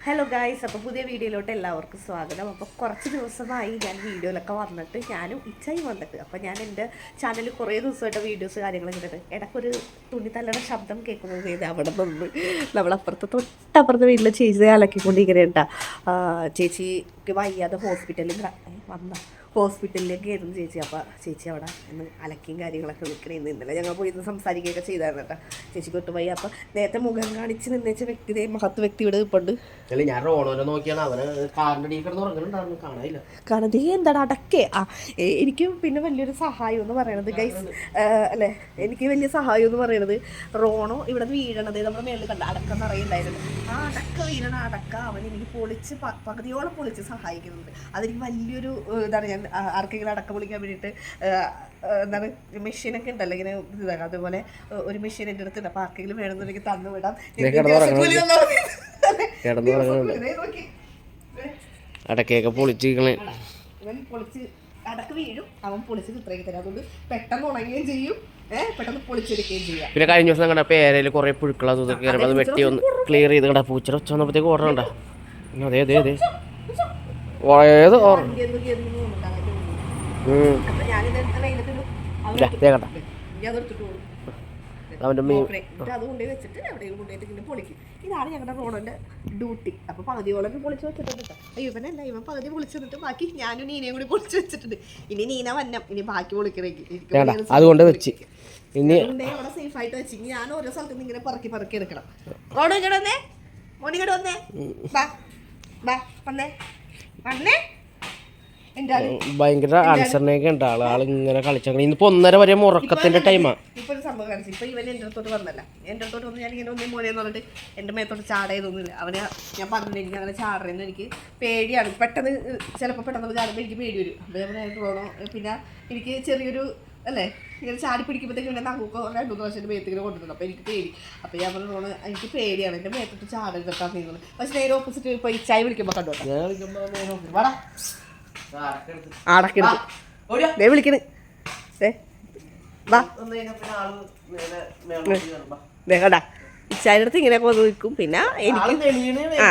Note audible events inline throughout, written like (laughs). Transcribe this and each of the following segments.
Hello guys അപ്പോൾ പുതിയ വീഡിയോയിലോട്ട് എല്ലാവർക്കും സ്വാഗതം. അപ്പോൾ കുറച്ച് ദിവസമായി ഞാൻ വീഡിയോയിലൊക്കെ വന്നിട്ട് ഞാനും ഇച്ചായി വന്നിട്ട്. അപ്പോൾ ഞാൻ എന്റെ ചാനലിൽ കുറേ ദിവസമായിട്ട് വീഡിയോസ് കാര്യങ്ങളൊക്കെ ഇട്ടിട്ട് ഇടയ്ക്കൊരു തുണി തല്ലയുടെ ശബ്ദം കേൾക്കുന്നത് ചെയ്ത് അവിടെ നിന്ന് നമ്മളപ്പുറത്ത് തൊട്ടപ്പുറത്ത് വീട്ടിൽ ചേച്ചി അലക്കിക്കൊണ്ടിരിക്കണേ ഉണ്ടാ ചേച്ചിക്ക് വയ്യാതെ ഹോസ്പിറ്റലിൽ വന്ന. ഹോസ്പിറ്റലിലേക്ക് ആയിരുന്നു ചേച്ചി. അപ്പോൾ ചേച്ചി അവിടെ ഇന്ന് അലക്കിയും കാര്യങ്ങളൊക്കെ നിൽക്കണേന്ന് ഇന്നലെ ഞങ്ങൾ പോയി ഇന്ന് സംസാരിക്കുകയൊക്കെ ചെയ്തായിരുന്നു കേട്ടോ. ചേച്ചിക്ക് ഒട്ടും വയ്യ. അപ്പോൾ നേരത്തെ മുഖം കാണിച്ച് നിന്നേച്ച വ്യക്തി മഹത്വ മഹത്ത് വ്യക്തി ഇവിടെ ഇപ്പുണ്ട്. ഞാൻ റോണോനെ നോക്കിയാണ്. അവന് കാണാനില്ല. കാരണം എന്താണ് അടക്കേ. ആ എനിക്ക് പിന്നെ വലിയൊരു സഹായം എന്ന് പറയണത് ഗൈസ് അല്ലേ? എനിക്ക് വലിയ സഹായം എന്ന് പറയണത് റോണോ ഇവിടെ വീഴണത് നമ്മുടെ മേളിൽ കണ്ട അടക്കം നിറയുണ്ടായിരുന്നു. ആ അടക്ക വീഴണ അടക്ക. അവൻ എനിക്ക് പൊളിച്ച് പകുതിയോളം പൊളിച്ച് സഹായിക്കുന്നുണ്ട്. അതെനിക്ക് വലിയൊരു ഇതാണ് ഞാൻ ആർക്കെങ്കിലും അടക്കം വിളിക്കാൻ വേണ്ടിയിട്ട് എന്താണ് മെഷീനൊക്കെ ഉണ്ടല്ലോ ഇങ്ങനെ ഇതാണ് അതുപോലെ ഒരു മെഷീൻ എന്റെ അടുത്തുണ്ട് അപ്പോൾ ആർക്കെങ്കിലും വേണമെന്നുണ്ടെങ്കിൽ തന്നു വിടാം. അടക്കയൊക്കെ പൊളിച്ചിരിക്കണേ. ഇവൻ പൊളിച്ച് അടക്ക് വീഴും. അവൻ പൊളിച്ച് ചിത്രയ്ക്ക് തരും. അതുകൊണ്ട് പെട്ടെന്ന് ഉണങ്ങുകയും ചെയ്യും. പിന്നെ കഴിഞ്ഞ ദിവസം കണ്ട പേരയിൽ കുറെ പുഴുക്കളും അത് ഇതൊക്കെ കയറുമ്പോൾ അത് വെട്ടി ഒന്ന് ക്ലിയർ ചെയ്ത് കണ്ട പൂച്ചറ ഉച്ച വന്നപ്പോഴത്തേക്ക് ഓർഡർ ഉണ്ടോ അതെ അതെ അതെ. ഏത് അവന്റെ മീൻ. എന്നിട്ട് വെച്ചിട്ട് എവിടെയെങ്കിലും കൊണ്ടുപോയിട്ട് ഇങ്ങനെ പൊളിക്കും. ഇതാണ് ഞങ്ങളുടെ റോണന്റെ ഡ്യൂട്ടി. അപ്പൊ പകുതിയോളം പൊളിച്ച് വെച്ചിട്ടുണ്ട് കേട്ടോ അയ്യോ ഇവനല്ല ഇവൻ പകുതി പൊളിച്ച് വന്നിട്ട് ബാക്കി ഞാനും നീനയും കൂടി പൊളിച്ച് വെച്ചിട്ടുണ്ട്. ഇനി നീന വന്നം. ഇനി ബാക്കി പൊളിക്കണേക്ക്. അതുകൊണ്ട് വെച്ച്. ഇനി അവിടെ സേഫ് ആയിട്ട് വെച്ച്. ഞാൻ ഓരോ സ്ഥലത്ത് നിന്ന് ഇങ്ങനെ പറക്കി പറക്കി എടുക്കണം. റോഡ് ഇങ്ങോട്ട് വന്നേ. മോനി ഇങ്ങോട്ട് വന്നേ. ബാ. ബാ വന്നേ. ഭയങ്കര ആൻസറിനൊക്കെ ഉണ്ട്. ആൾ ആൾ ഇങ്ങനെ കളിച്ചങ്ങനെ ഇന്നിപ്പോ ഒന്നര വരെ മുറക്കത്തിന്റെ ടൈമാ ഇപ്പൊ ഒരു സംഭവം കാണിച്ചു. ഇപ്പൊ ഇവൻ എന്റെ അടുത്തോട്ട് വന്നല്ല. എന്റെ അടുത്തോട്ട് വന്ന് ഞാൻ ഇങ്ങനെ ഒന്നേ മോനെ പറഞ്ഞിട്ട് എന്റെ മേത്തോട്ട് ചാടയതൊന്നുമില്ല അവന് ഞാൻ പറഞ്ഞില്ല എനിക്ക് അങ്ങനെ ചാടണമെന്ന് എനിക്ക് പേടിയാണ്. പെട്ടെന്ന് ചിലപ്പോൾ പെട്ടെന്ന് ചാടുമ്പോൾ എനിക്ക് പേടി വരും. ഞാൻ പോകണം പിന്നെ എനിക്ക് ചെറിയൊരു അല്ലേ? ഇങ്ങനെ ചാടി പിടിക്കുമ്പോഴത്തേക്കും എന്റെ നമുക്ക് രണ്ടു മൂന്ന് പ്രാവശ്യം മേത്തിങ്ങനെ കൊണ്ടുവന്നു അപ്പോൾ എനിക്ക് പേടി. അപ്പോൾ ഞാൻ പറഞ്ഞു എനിക്ക് പേടിയാണ്. എന്റെ മേത്തിട്ട് ചാടരുതൊക്കെ നിങ്ങൾ പക്ഷേ നേരെ ഓപ്പോസിറ്റ് ഇപ്പോൾ ഈ ചായ വിളിക്കുമ്പോൾ കണ്ടു അടക്കെടുത്ത്. വിളിക്കണ്. കണ്ടാ. ഇച്ചായുടെ അടുത്ത് ഇങ്ങനെ കൊതു നിൽക്കും. പിന്നെ എനിക്ക് നെളിയണേ ആ.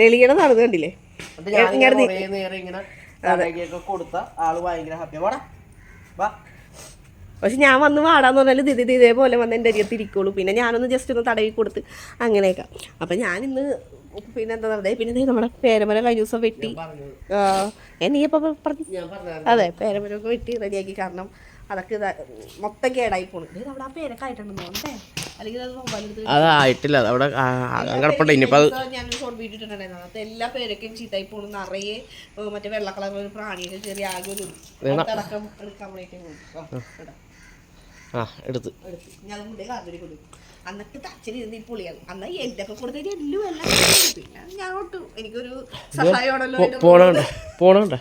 നെളികണ നടന്നു കണ്ടില്ലേ? ഇങ്ങനെ കൊടുത്ത ആൾ ഭയങ്കര ഹാപ്പിയാ വാടാ. വാ. പക്ഷെ ഞാൻ വന്ന് വാടാന്ന് പറഞ്ഞാൽ ഇത് ഇത് ഇതേപോലെ വന്ന് എന്റെ അരിയത്ത് ഇരിക്കുള്ളൂ. പിന്നെ ഞാനൊന്ന് ജസ്റ്റ് ഒന്ന് തടവി കൊടുത്ത് അങ്ങനെയൊക്കെ. അപ്പം ഞാനിന്ന് പിന്നെ എന്താ പറയുക പിന്നെ നമ്മുടെ പേരമര കഴിഞ്ഞ ദിവസം വെട്ടി. നീ അപ്പം പറഞ്ഞു അതെ പേരമരമൊക്കെ വെട്ടി റെഡിയാക്കി കാരണം അതൊക്കെ മൊത്തം കേടായി പോണു. അവിടെ ആ പേരൊക്കെ ആയിട്ടുണ്ടെന്ന് അതായിട്ടില്ല അത് അവിടെ കിടപ്പുണ്ട്. ഇനിയിപ്പോ അത് ഞാൻ ഷോർട്ട് വീഡിയോ ഇട്ടിട്ടുണ്ടായിരുന്നു എല്ലാ പേരൊക്കെയും ചീത്തായി പോണു നിറയെ മറ്റേ വെള്ള കളർ ഒരു ചെറിയ ആകെ ഒരു അടക്കം ആ, എടുത്ത്. ഞാൻ കൊണ്ടേ കാർഡിൽ കൊടുക്കും എന്നിട്ട് തച്ചന് ഇരുന്ന് ഈ പൊളിയാണ്. അന്ന് എല്ലൊക്കെ കൊടുത്തിട്ട് എല്ലും എല്ലാം പിന്നെ ഞാൻ ഒട്ടു. എനിക്കൊരു സഹായമാണല്ലോ എന്റെ പോണണ്ട പോണണ്ട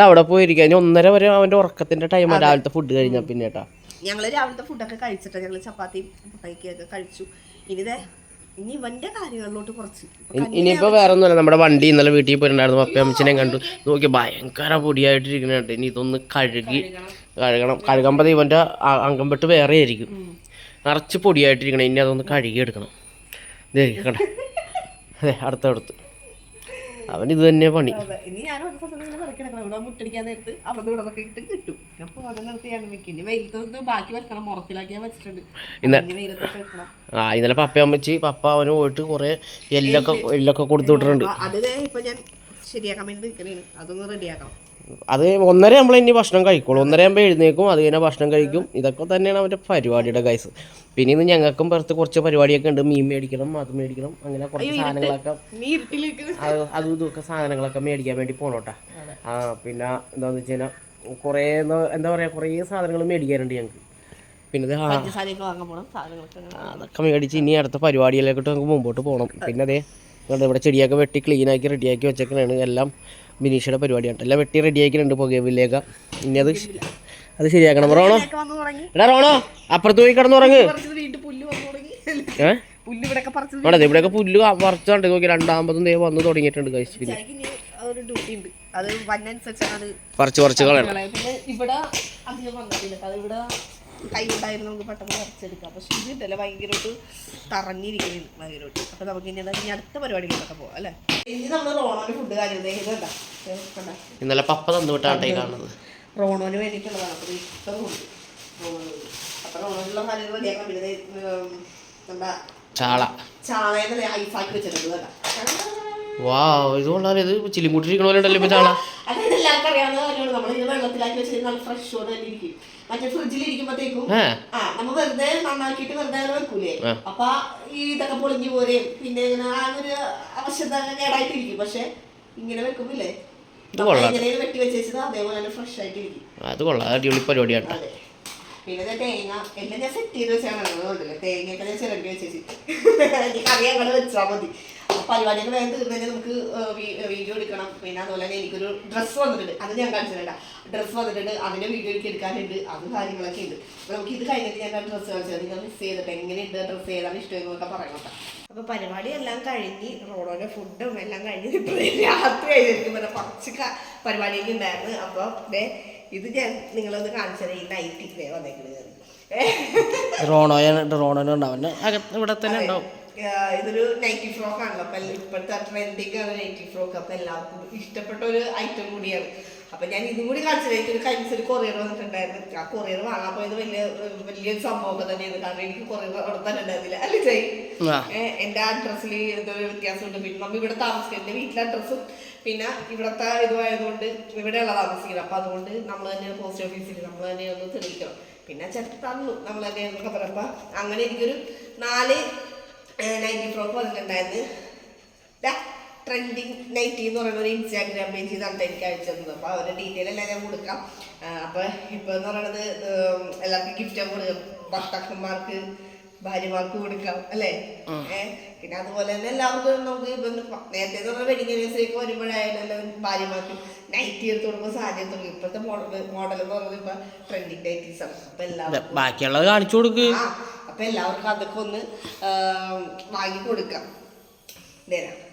അവിടെ പോയിരിക്കാൻ ഇനി ഒന്നര വരെ അവന്റെ ഉറക്കത്തിന്റെ ടൈം രാവിലത്തെ ഫുഡ് കഴിഞ്ഞ പിന്നെ കേട്ടാ. ഞങ്ങൾ രാവിലത്തെ ഫുഡൊക്കെ കഴിച്ചിട്ട് ഞങ്ങൾ ചപ്പാത്തിയും പൈക്കൊക്കെ കഴിച്ചു. ഇനി ദേ ഇനി ഇവന്റെ കാര്യങ്ങളിലോട്ട് കുറച്ച്. ഇനി- ഇനിയിപ്പോ വേറെ ഒന്നുമല്ല നമ്മുടെ വണ്ടി ഇന്നലെ വീട്ടിൽ പോയിട്ടുണ്ടായിരുന്നു. പപ്പ അമ്മച്ചിനെ കണ്ടു. നോക്കി ഭയങ്കര പൊടിയായിട്ടിരിക്കുന്നുണ്ട് ഇനി ഇതൊന്ന് കഴുകി കഴുകണം. കഴുകുമ്പോൾ ഇവന്റെ അംഗം പെട്ട് വേറെ ആയിരിക്കും. നിറച്ച് പൊടിയായിട്ടിരിക്കണം. ഇനി അതൊന്ന് കഴുകി എടുക്കണം ഇതേ കണ്ട? അതെ (laughs) അടുത്തടുത്ത്. അവൻ ഇത് തന്നെ പണി. ഇനി ഞാൻ ഒരു സ്ഥലത്ത് ഇങ്ങനെ പറക്കിടക്കണം ഇവിടെ മുട്ടടിക്കാൻ നേരത്ത് അവിടെ ഇവിടെ ഒക്കെ ഇട്ട് കിട്ടും. അപ്പോൾ അത് നിർത്തിയാണ് വെക്കും വെയിലത്ത് ബാക്കി വെക്കണം മുറത്തിലാക്കിയാൽ വെച്ചിട്ടുണ്ട്. ആ ഇന്നലെ പപ്പ അമ്മച്ചി പപ്പ അവന് പോയിട്ട് കുറേ എല്ലൊക്കെ എല്ലൊക്കെ കൊടുത്തു വിട്ടിട്ടുണ്ട്. ആ, അത് ഇപ്പൊ ഞാൻ ശരിയാക്കാൻ വേണ്ടി നിൽക്കണേണ് അതൊന്ന് റെഡിയാക്കണം അത് ഒന്നര നമ്മൾ ഇനി ഭക്ഷണം കഴിക്കുള്ളൂ. ഒന്നര ആകുമ്പോൾ എഴുന്നേക്കും അത് കഴിഞ്ഞാൽ ഭക്ഷണം കഴിക്കും. ഇതൊക്കെ തന്നെയാണ് അവന്റെ പരിപാടിയുടെ കൈസ് പിന്നെ ഇന്ന് ഞങ്ങൾക്കും പുറത്ത് കുറച്ച് പരിപാടിയൊക്കെ ഉണ്ട്. മീൻ മേടിക്കണം അത് മേടിക്കണം അങ്ങനെ കുറച്ച് സാധനങ്ങളൊക്കെ. അത് അതും ഇതൊക്കെ സാധനങ്ങളൊക്കെ മേടിക്കാൻ വേണ്ടി പോണോട്ടാ. ആ പിന്നെ എന്താണെന്ന് വെച്ച് കഴിഞ്ഞാൽ കുറേ എന്താ- പറയുക കുറേ സാധനങ്ങൾ മേടിക്കാനുണ്ട് ഞങ്ങൾക്ക് പിന്നെ. അതൊക്കെ മേടിച്ച് ഇനി അടുത്ത പരിപാടിയിലേക്കിട്ട് നമുക്ക് മുമ്പോട്ട് പോകണം പിന്നെ അതേ ഇവിടെ ചെടിയൊക്കെ വെട്ടി ക്ലീനാക്കി റെഡിയാക്കി വെച്ചേക്കണാണ്. എല്ലാം ബിനീഷയുടെ പരിപാടിയാണ്. എല്ലാം വെട്ടി റെഡിയാക്കിയിട്ടുണ്ട് പുകവില്ലേക്ക് ഇനി അത് അത് ശരിയാക്കണം. റോണോ? എടാ റോണോ അപ്പുറത്ത് പോയി കിടന്നുറങ്ങ് ഏ? പുല്ല് ഇവിടെയൊക്കെ പുല്ല് പറിച്ചുണ്ട് നോക്കി രണ്ടാമതും ദൈവം വന്ന് തുടങ്ങിയിട്ടുണ്ട് കഴിച്ചു പിന്നെ അത് അത് പറിച്ച് പറിച്ച് കളയണം. കൈ ഉണ്ടായിരുന്നു നമുക്ക് പെട്ടെന്ന് വരച്ചെടുക്കാം. പക്ഷെ ഇത് ഇതല്ല ഭയങ്കരമായിട്ട് തറഞ്ഞിരിക്കുന്നു ഭയങ്കരമായിട്ട്. അപ്പൊ നമുക്ക് ഇനി എന്താ ഇനി അടുത്ത പരിപാടികളൊക്കെ പോവാം അല്ലേ? ഇനി നമ്മൾ റോണോന് ഫുഡ് കാര്യം ഇന്നലെ പപ്പ തന്നു വിട്ടാണ്ടേ കാണുന്നത്. റോണോന് വേണ്ടിയിട്ടുള്ളതാണ്. അപ്പോൾ ഇഷ്ടമുണ്ട് അപ്പോൾ റോണോനുള്ള പിന്നെ ചാള. ചാളേനെ ഐസാക്കി വെച്ചിട്ടുണ്ട് കേട്ടോ. വാ ഇത് കൊള്ളാലോ ഇത് ചിലിമുട്ടിരിക്കണ പോലെ ഉണ്ടല്ലോ ഇപ്പൊ ചാള. അറിയാവുന്ന കാര്യമാണ്. നമ്മൾ ഇത് വെള്ളത്തിലാക്കി വെച്ചിട്ട് നല്ല ഫ്രഷോട് തന്നെ ഇരിക്കും. മറ്റേ ആ നമ്മൾ വെറുതെ നന്നാക്കിയിട്ട് വെറുതെ അങ്ങനെ വെക്കൂലേ? അപ്പൊ ഈ ഇതൊക്കെ പൊളിഞ്ഞു പോരെയും പിന്നെ ഇങ്ങനെ ആ ഒരു അവശത കേടായിട്ടിരിക്കും. പക്ഷെ ഇങ്ങനെ വെക്കുമ്പില്ലേ? വെട്ടി വെച്ചത് അതേപോലെ തന്നെ ഫ്രഷ് ആയിട്ടിരിക്കും. അത് കൊള്ളാം. അടിപൊളി പരിപാടിയാണ്. പിന്നെ തേങ്ങ എല്ലാം ഞാൻ സെറ്റ് ചെയ്ത് വെച്ചാണ്. തേങ്ങ തേങ്ങയൊക്കെ ഞാൻ ചിരണ്ടി വെച്ചേച്ച്. (laughs) അങ്ങനെ വെച്ചാൽ മതി. പരിപാടിയൊക്കെ വേഗം തീർന്നതിന് നമുക്ക് വീഡിയോ എടുക്കണം. പിന്നെ അതുപോലെ തന്നെ എനിക്കൊരു ഡ്രസ്സ് വന്നിട്ടുണ്ട്. അത് ഞാൻ കാണിച്ചിട്ടുണ്ട് ഡ്രസ്സ് വന്നിട്ടുണ്ട്. അതിന്റെ വീഡിയോ എനിക്ക് എടുക്കാനുണ്ട്. അത് കാര്യങ്ങളൊക്കെ ഉണ്ട്. അപ്പൊ നമുക്ക് ഇത് കഴിഞ്ഞിട്ട് ഞാൻ ഡ്രസ്സ് കാണിച്ചത് നിങ്ങൾ മിസ് ചെയ്തിട്ട് എങ്ങനെയുണ്ട് ഡ്രസ്സ് ഏതാണ് ഇഷ്ടം എന്നൊക്കെ പറയണം അപ്പോൾ അപ്പൊ പരിപാടി എല്ലാം കഴിഞ്ഞ് റോഡോന്റെ ഫുഡും എല്ലാം കഴിഞ്ഞ് രാത്രി ആയിരിക്കും. കുറച്ച് ക- പരിപാടിയൊക്കെ ഉണ്ടായിരുന്നു. അപ്പൊ ദേ ഇത് ഞാൻ നിങ്ങളൊന്ന് കാണിച്ചത് ഈ നൈറ്റിക്ക് വന്നേക്കുന്നത് റോണോയാണ് റോണോനുണ്ടാവുന്നത് ഇവിടെ തന്നെ ഉണ്ടാവും. ഇതൊരു നൈറ്റി ഫ്രോക്ക് ആണല്ലോ. അപ്പൊ ഇപ്പോഴത്തെ ട്രെൻഡിങ് ആണ് നൈറ്റി ഫ്രോക്ക് അപ്പൊ എല്ലാവർക്കും ഇഷ്ടപ്പെട്ട ഒരു ഐറ്റം കൂടിയാണ്. അപ്പൊ ഞാൻ ഇതും കൂടി കാണിച്ചത്. എനിക്കൊരു കഴിഞ്ഞ ഒരു കൊറിയർ വന്നിട്ടുണ്ടായിരുന്നു. ആ കൊറിയർ വാങ്ങാൻ പോയത് വലിയ വലിയൊരു സംഭവമൊക്കെ തന്നെയാണ് കാരണം എനിക്ക് കൊറിയർ അവിടെ തന്നെ ഉണ്ടായിരുന്നില്ല അല്ലേ ചെയ് എന്റെ അഡ്രസ്സിൽ എന്തോ ഒരു വ്യത്യാസമുണ്ട്. പിന്നെ നമ്മ ഇവിടെ താമസിക്കുന്നത് എന്റെ വീട്ടിലെ അഡ്രസ്സും പിന്നെ ഇവിടത്തെ ഇതുമായതുകൊണ്ട് ഇവിടെയുള്ള താമസിക്കുന്നത് അപ്പൊ അതുകൊണ്ട് നമ്മൾ തന്നെ പോസ്റ്റ് ഓഫീസിൽ നമ്മൾ തന്നെ ഒന്ന് തെളിയിക്കണം. പിന്നെ ചെറുത്താന്നു നമ്മൾ തന്നെ എന്നൊക്കെ പറയുമ്പോ അങ്ങനെ എനിക്കൊരു നാല് നൈറ്റി ഫ്രോക്ക് വന്നിട്ടുണ്ടായിരുന്നു. ട്രെൻഡിങ് നൈറ്റി എന്ന് പറയുന്ന ഒരു ഇൻസ്റ്റാഗ്രാം പേജ് ഇതാണ് എനിക്ക് അയച്ചു തന്നത്. അപ്പോൾ അവരുടെ ഡീറ്റെയിൽ എല്ലാം ഞാൻ കൊടുക്കാം. അപ്പോൾ ഇപ്പോൾ എന്ന് പറയുന്നത് എല്ലാവർക്കും ഗിഫ്റ്റ് കൊടുക്കാം. ഭർത്താക്കന്മാർക്ക് ഭാര്യമാർക്ക് കൊടുക്കാം അല്ലേ? പിന്നെ അതുപോലെ തന്നെ എല്ലാവർക്കും നമുക്ക് ഇപ്പം നേരത്തെ എന്ന് പറഞ്ഞാൽ വെഡിങ് ആനിവേഴ്സറിക്ക് വരുമ്പോഴായാലും എല്ലാം ഭാര്യമാർക്ക് നൈറ്റി എടുത്ത് കൊടുക്കുമ്പോൾ സാരി എടുത്ത് കൊടുക്കും. ഇപ്പോഴത്തെ മോഡൽ മോഡൽ എന്ന് പറയുന്നത് ഇപ്പം ട്രെൻഡിങ് ആണ്. അപ്പം എല്ലാവർക്കും ബാക്കിയുള്ളത് കാണിച്ചു കൊടുക്ക്. ആ അപ്പൊ എല്ലാവർക്കും അതൊക്കെ ഒന്ന് വാങ്ങി കൊടുക്കാം. തരാം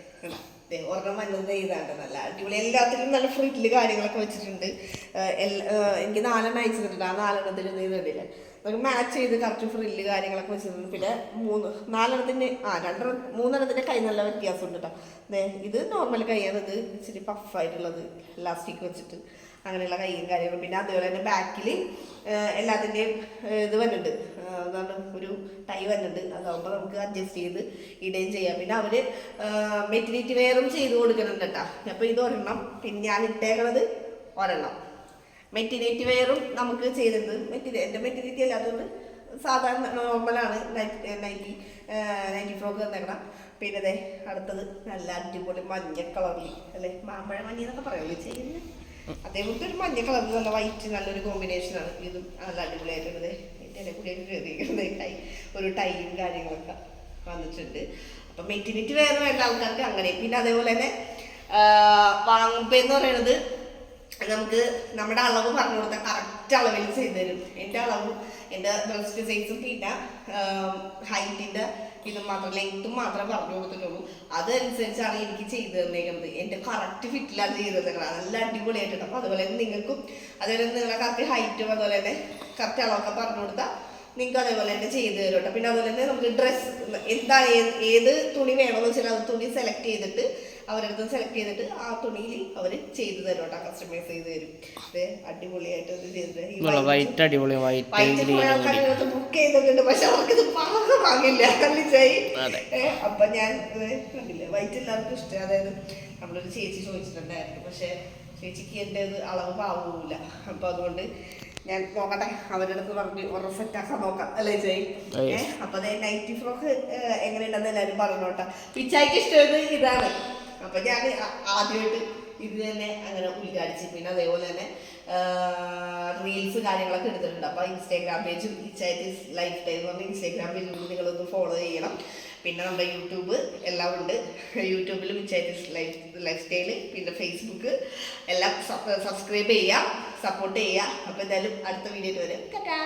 ഒരെണ്ണം വന്നത് ഇതാണ്ട് നല്ല അടിപൊളി. എല്ലാത്തിലും നല്ല ഫ്രിഡ്ജിൽ കാര്യങ്ങളൊക്കെ വെച്ചിട്ടുണ്ട്. എല്ലാ- എനിക്ക് നാലെണ്ണം അയച്ചിട്ടുണ്ട്. ആ നാലെണ്ണത്തിൽ ഇത് കണ്ടില്ലേ? നമുക്ക് മാച്ച് ചെയ്ത് കറക്റ്റ് ഫ്രില്ല് കാര്യങ്ങളൊക്കെ വെച്ചിട്ടുണ്ട്. പിന്നെ മൂന്ന് നാലെണ്ണത്തിന്റെ ആ രണ്ടര മൂന്നെണ്ണത്തിന്റെ കൈ നല്ല വ്യത്യാസമുണ്ട് കേട്ടോ ഇത് നോർമൽ കൈയാണ്. ഇത് ഇച്ചിരി പഫായിട്ടുള്ളത് ലാസ്റ്റിക് വെച്ചിട്ട് അങ്ങനെയുള്ള കൈയും കാര്യങ്ങളും. പിന്നെ അതുപോലെ തന്നെ ബാക്കിൽ എല്ലാത്തിന്റെയും ഇത് വന്നിട്ടുണ്ട്. എന്താണ് ഒരു ടൈ വന്നിട്ടുണ്ട്. അതാകുമ്പോൾ നമുക്ക് അഡ്ജസ്റ്റ് ചെയ്ത് ഇടുകയും ചെയ്യാം. പിന്നെ അവർ മെറ്റിനിറ്റി വെയറും ചെയ്ത് കൊടുക്കുന്നുണ്ട് കേട്ടോ അപ്പോൾ ഇത് ഒരെണ്ണം പിന്നെ ഞാൻ ഇട്ടേക്കണത് ഒരെണ്ണം. മെറ്റീരിയറ്റ് വെയറും നമുക്ക് ചെയ്തിട്ടുണ്ട്. മെറ്റീരിയൽ എന്റെ മെറ്റീരിയറ്റ് അല്ലാത്തതുകൊണ്ട് സാധാരണ നോർമലാണ് നൈറ്റി നൈറ്റി നൈറ്റി ഫ്രോക്ക് തന്നേക്കണം. പിന്നെ അതെ അടുത്തത് നല്ല അടിപൊളി മഞ്ഞ കളറിൽ അല്ലേ? മാമ്പഴ മഞ്ഞ എന്നൊക്കെ പറയുള്ളൂ ചെയ്യുന്നത്. അതേപോലത്തെ ഒരു മഞ്ഞ കളർ നല്ല വൈറ്റ് നല്ലൊരു കോമ്പിനേഷൻ കോമ്പിനേഷനാണ് ഇതും നല്ല അടിപൊളിയായിട്ടുള്ളത് എന്റെ കയറിയിരിക്കുന്നത് ടൈ ഒരു ടൈം കാര്യങ്ങളൊക്കെ വന്നിട്ടുണ്ട്. അപ്പം മെറ്റിനിറ്റി വേറെ വേണ്ട ആൾക്കാർക്ക് അങ്ങനെ പിന്നെ അതേപോലെ തന്നെ വാങ്ങുമ്പെന്ന് പറയുന്നത് നമുക്ക് നമ്മുടെ അളവ് പറഞ്ഞു കൊടുത്താൽ കറക്റ്റ് അളവിൽ ചെയ്തു എന്റെ അളവും എന്റെ ബ്രസ്റ്റ് സൈസും പിന്നെ ഹൈറ്റിന്റെ ഇത് മാത്രം ലെങ്ത്തും മാത്രമേ പറഞ്ഞു കൊടുത്തിട്ടുള്ളൂ. അതനുസരിച്ചാണ് എനിക്ക് ചെയ്തു തന്നേക്കുന്നത്. എന്റെ കറക്റ്റ് ഫിറ്റിലാണ് ചെയ്തു തന്നേക്കുന്നത് നല്ല അടിപൊളിയായിട്ടുണ്ട്. അപ്പോൾ അതുപോലെ തന്നെ നിങ്ങൾക്കും അതുപോലെ നിങ്ങളെ കറക്റ്റ് ഹൈറ്റും അതുപോലെ തന്നെ കറക്റ്റ് അളവൊക്കെ പറഞ്ഞു കൊടുത്താൽ നിങ്ങൾക്ക് അതേപോലെ തന്നെ ചെയ്ത് തരും കേട്ടോ പിന്നെ അതുപോലെ തന്നെ നമുക്ക് ഡ്രസ്സ് എന്താ ഏത് തുണി വേണമെന്ന് വെച്ചാൽ അത് തുണി സെലക്ട് ചെയ്തിട്ട് അവരടുത്ത് സെലക്ട് ചെയ്തിട്ട് ആ തുണിയിൽ അവർ ചെയ്തു തരും കേട്ടോ കസ്റ്റമൈസ് ചെയ്ത് തരും. അടിപൊളിയായിട്ട് അത് ചെയ്തിട്ട്. വൈറ്റ് അടിപൊളി വൈറ്റ് ബുക്ക് ചെയ്തിട്ടുണ്ട് പക്ഷെ അവർക്കിത് കല്ലിച്ചായി അതെ. അപ്പൊ ഞാൻ കണ്ടില്ലേ? വൈറ്റ് എല്ലാവർക്കും ഇഷ്ടം. അതായത് നമ്മളൊരു ചേച്ചി ചോദിച്ചിട്ടുണ്ടായിരുന്നു. പക്ഷെ ചേച്ചിക്ക് എന്റെ ഇത് അളവ് പാവൂല. അപ്പൊ അതുകൊണ്ട് ഞാൻ നോക്കട്ടെ അവരുടെ അടുത്ത് പറഞ്ഞ് ഒരു സെറ്റാക്കാൻ നോക്കാം. അല്ലേ ചേച്ചി അപ്പൊ അതെ നൈറ്റി ഫ്രോക്ക് എങ്ങനെയുണ്ടെന്ന് എല്ലാവരും പറഞ്ഞോട്ടെ. പിച്ചായിക്ക് ഇഷ്ടമായത് ഇതാണ്. അപ്പൊ ഞാൻ ആദ്യമായിട്ട് ഇത് തന്നെ അങ്ങനെ ഉദ്ഘാടിച്ച്. പിന്നെ അതേപോലെ തന്നെ റീൽസ് കാര്യങ്ങളൊക്കെ എടുത്തിട്ടുണ്ട്. അപ്പൊ ഇൻസ്റ്റാഗ്രാം പേജും ഇച്ചായിട്ട് ലൈഫ് ടൈം എന്ന് പറഞ്ഞ ഇൻസ്റ്റാഗ്രാം പേജും നിങ്ങളൊന്ന് ഫോളോ ചെയ്യണം. പിന്നെ നമ്മുടെ യൂട്യൂബ് എല്ലാം ഉണ്ട്. യൂട്യൂബിൽ മിച്ചായിട്ട് ലൈഫ് ലൈഫ് സ്റ്റൈൽ പിന്നെ ഫേസ്ബുക്ക് എല്ലാം സബ്സ്ക്രൈബ് ചെയ്യുക സപ്പോർട്ട് ചെയ്യുക അപ്പോൾ എന്തായാലും അടുത്ത വീഡിയോയിൽ വരെ. ടാറ്റാ.